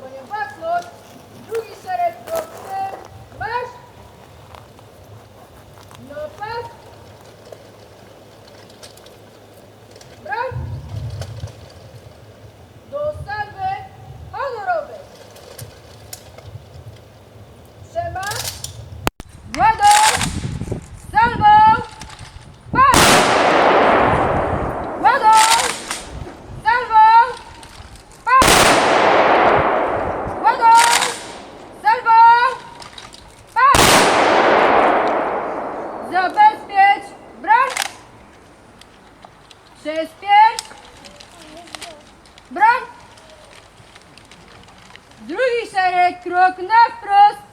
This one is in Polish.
Поняла, Клод. Zabezpiecz! Broń! Przyspiesz! Broń! Drugi szereg, krok na wprost!